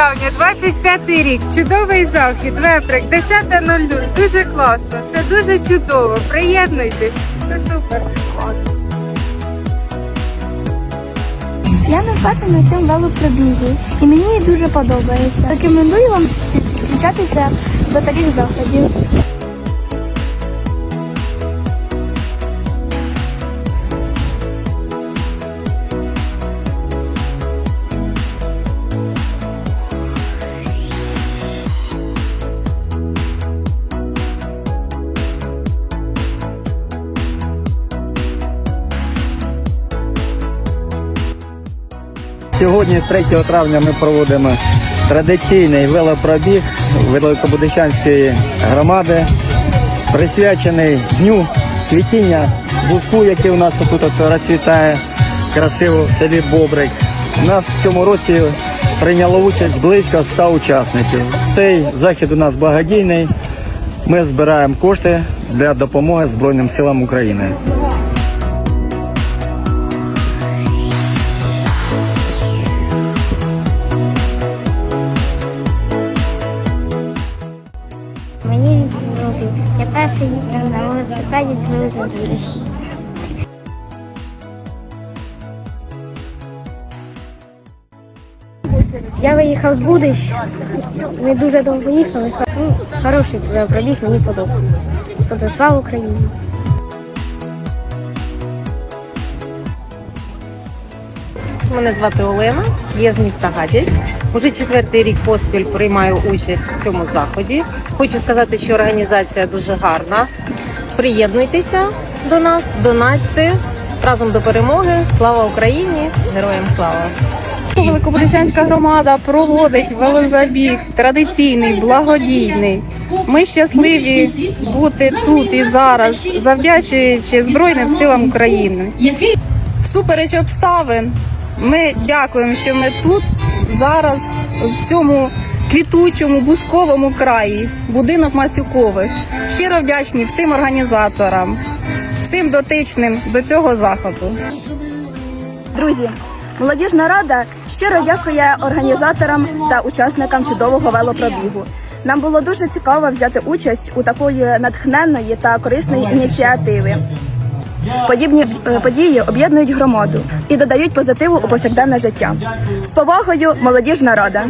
травня, 25 рік. Чудовий захід, веприк, 10.00. Дуже класно, все дуже чудово. Приєднуйтесь, все супер. Я не вперше на цьому велопробігу, і мені дуже подобається. Рекомендую вам підключатися до таких заходів. Сьогодні, 3 травня, ми проводимо традиційний велопробіг Великобудищанської громади, присвячений дню цвітіння буску, який у нас тут розцвітає красиво в селі Бобрик. У нас в цьому році прийняло участь близько 100 учасників. Цей захід у нас благодійний. Ми збираємо кошти для допомоги Збройним силам України. Перший їздив на велосипеді з великим. Я виїхав з Будищ. Ми дуже довго їхали. Ну, хороший пробіг, мені подобається. Тобто слава Україні! Мене звати Олена, я з міста Гадяч. Уже четвертий рік поспіль приймаю участь в цьому заході. Хочу сказати, що організація дуже гарна. Приєднуйтеся до нас, донатьте разом до перемоги. Слава Україні! Героям слава! Великобудищанська громада проводить велозабіг традиційний, благодійний. Ми щасливі бути тут і зараз, завдячуючи Збройним силам України. Всупереч обставин, ми дякуємо, що ми тут зараз, в цьому квітучому бусковому краї, будинок Масюкових. Щиро вдячні всім організаторам, всім дотичним до цього заходу. Друзі, молодіжна рада щиро дякує організаторам та учасникам чудового велопробігу. Нам було дуже цікаво взяти участь у такої натхненної та корисної ініціативи. Подібні е, події об'єднують громаду і додають позитиву у повсякденне життя. З повагою, молодіжна рада.